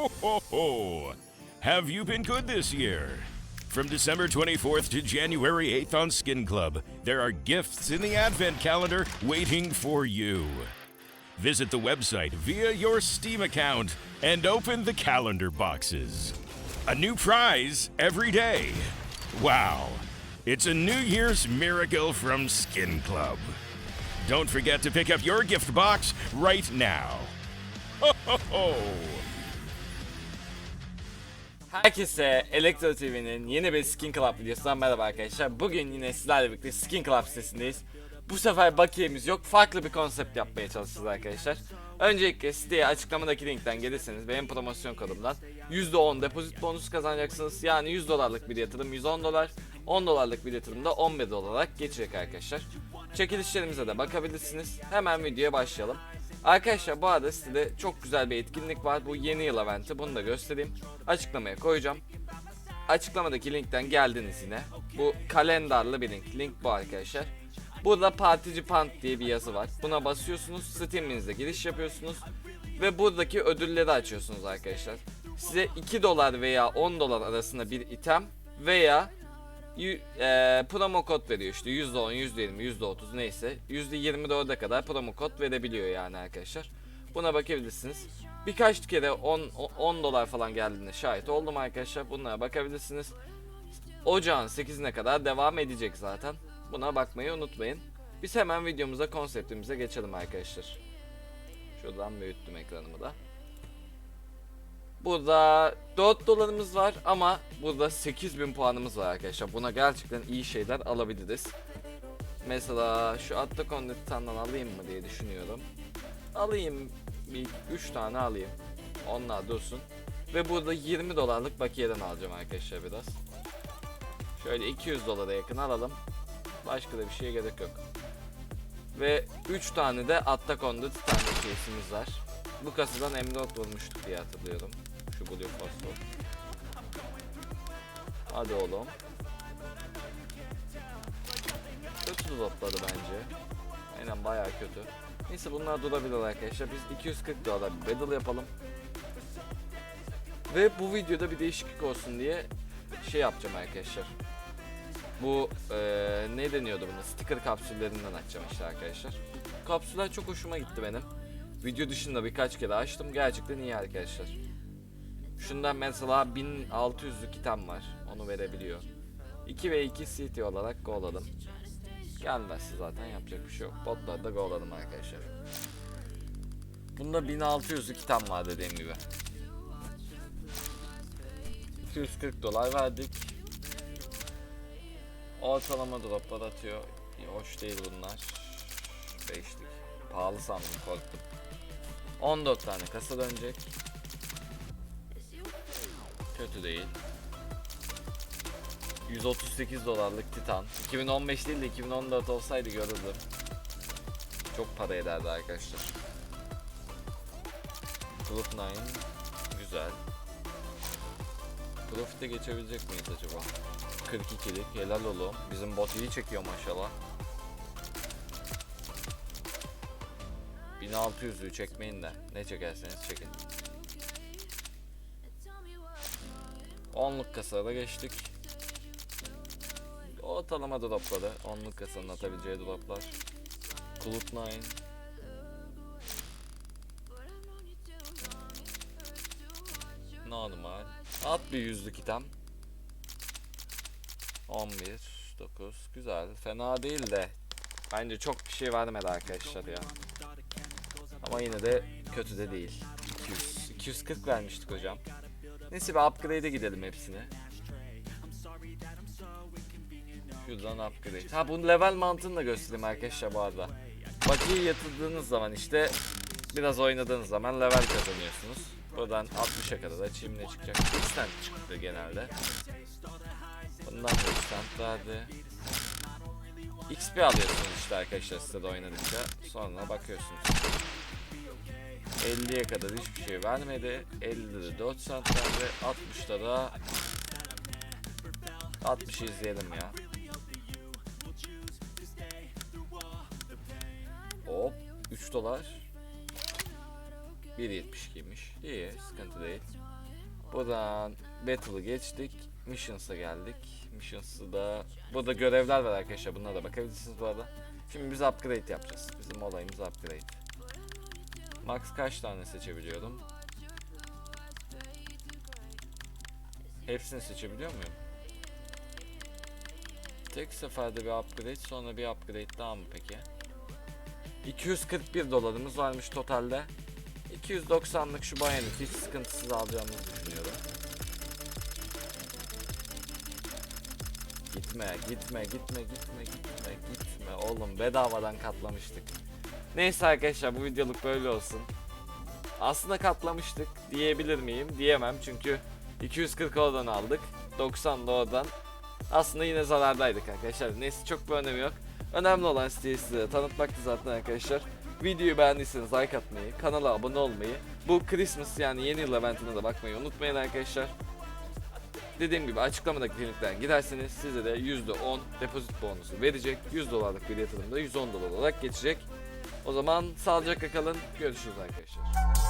ho, ho, ho. Have you been good this year? From December 24th to January 8th on Skin Club, there are gifts in the Advent calendar waiting for you. Visit the website via your Steam account and open the calendar boxes. A new prize every day. Wow. It's a New Year's miracle from Skin Club. Don't forget to pick up your gift box right now. Ho, ho, ho. Herkese Elektro TV'nin yeni bir Skin Club videosundan merhaba arkadaşlar. Bugün yine sizlerle birlikte Skin Club sitesindeyiz. Bu sefer bakiyemiz yok. Farklı bir konsept yapmaya çalışacağız arkadaşlar. Öncelikle siteye açıklamadaki linkten gelirseniz benim promosyon kodumdan %10 depozit bonus kazanacaksınız. Yani 100 dolarlık bir yatırım 110 dolar, 10 dolarlık bir yatırım da 11 dolar olarak geçecek arkadaşlar. Çekilişlerimize de bakabilirsiniz. Hemen videoya başlayalım. Arkadaşlar bu arada sitede çok güzel bir etkinlik var. Bu yeni yıl eventi. Bunu da göstereyim. Açıklamaya koyacağım. Açıklamadaki linkten geldiniz yine. Bu kalendarlı bir link. Link bu arkadaşlar. Burada partici pant diye bir yazı var. Buna basıyorsunuz. Steam'inize giriş yapıyorsunuz. Ve buradaki ödülleri açıyorsunuz arkadaşlar. Size 2 dolar veya 10 dolar arasında bir item veya eee, promo kod veriyor işte %10, %20, %30 neyse %24'e kadar promo kod verebiliyor yani arkadaşlar. Buna bakabilirsiniz. Birkaç kere 10 10 dolar falan geldiğinde şahit oldum arkadaşlar. Bunlara bakabilirsiniz. Ocağın 8'ine kadar devam edecek zaten. Buna bakmayı unutmayın. Biz hemen videomuza, konseptimize geçelim arkadaşlar. Şuradan büyüttüm ekranımı da. Burada 4 dolarımız var ama burada 8000 puanımız var arkadaşlar. Buna gerçekten iyi şeyler alabiliriz. Mesela şu Attack on Titan'dan alayım mı diye düşünüyorum. Alayım bir 3 tane alayım. Onlar dursun. Ve burada 20 dolarlık bakiyeden alacağım arkadaşlar biraz. Şöyle 200 dolara yakın alalım. Başka da bir şeye gerek yok. Ve 3 tane de Attack on the var. Bu kasadan M4 vurmuştuk diye hatırlıyorum. Şu Blue Fosfor. Hadi oğlum. Kötü dropları bence. Aynen bayağı kötü. Neyse bunlar durabilir arkadaşlar. Biz 240 dolar bir battle yapalım. Ve bu videoda bir değişiklik olsun diye şey yapacağım arkadaşlar. Bu eee ne deniyordu buna? Sticker kapsüllerinden açacağım işte arkadaşlar. Kapsüller çok hoşuma gitti benim. Video dışında birkaç kere açtım. Gerçekten iyi arkadaşlar. Şundan mesela 1600'lük item var. Onu verebiliyor. 2 ve 2 CT olarak goladım. Gelmezse zaten yapacak bir şey yok. Botları da goladım arkadaşlar. Bunda 1600'lük item var dediğim gibi. 240 dolar verdik. Ortalama droplar atıyor. Hoş değil bunlar. 5'lik. Pahalı sandım korktum. 14 tane kasa dönecek. Kötü değil. 138 dolarlık Titan. 2015 değil de 2014 olsaydı görürdüm. Çok para ederdi arkadaşlar. Proof 9 güzel. Profit'e geçebilecek miyiz acaba? 42'lik helal oğlum. Bizim bot iyi çekiyor maşallah. 1600'lüğü çekmeyin de ne çekerseniz çekin. 10'luk kasada geçtik. Ortalama dropları. 10'luk kasanın atabileceği droplar. Cloud 9. Normal. At bir yüzlük item. 11, 9. Güzel. Fena değil de. Bence çok bir şey vermedi arkadaşlar ya. Ama yine de kötü de değil. 200. 240 vermiştik hocam. Neyse bir upgrade'e gidelim hepsine. Şuradan upgrade. Ha bu level mantığını da göstereyim arkadaşlar bu arada. Bakiyi yatırdığınız zaman işte biraz oynadığınız zaman level kazanıyorsunuz. Buradan 60'a kadar açayım ne çıkacak? Instant çıktı genelde. Bundan da instant verdi. XP alıyorsunuz işte arkadaşlar sitede oynadıkça. Sonra bakıyorsunuz. 50'ye kadar hiçbir şey vermedi. 50'de de 4 cent verdi. 60'da da 60'ı izleyelim ya. Hop 3 dolar. 1.72'ymiş. İyi sıkıntı değil. Buradan Battle'ı geçtik. Missions'a geldik. Missions'ı da... Burada görevler var arkadaşlar. Bunlara da bakabilirsiniz bu arada. Şimdi biz upgrade yapacağız. Bizim olayımız upgrade. Max kaç tane seçebiliyorum? Hepsini seçebiliyor muyum? Tek seferde bir upgrade sonra bir upgrade daha mı peki? 241 dolarımız varmış totalde. 290'lık şu bayaneti hiç sıkıntısız alacağımızı düşünüyorum. Gitme, gitme, gitme, gitme, gitme, gitme. Oğlum bedavadan katlamıştık. Neyse arkadaşlar bu videoluk böyle olsun. Aslında katlamıştık diyebilir miyim? Diyemem çünkü 240 oradan aldık. 90 da oradan. Aslında yine zarardaydık arkadaşlar. Neyse çok bir önemi yok. Önemli olan siteyi size tanıtmaktı zaten arkadaşlar. Videoyu beğendiyseniz like atmayı, kanala abone olmayı, bu Christmas yani yeni yıl eventine de bakmayı unutmayın arkadaşlar. Dediğim gibi açıklamadaki linkten giderseniz size de %10 depozit bonusu verecek. 100 dolarlık bir yatırımda 110 dolar olarak geçecek. O zaman sağlıcakla kalın. Görüşürüz arkadaşlar.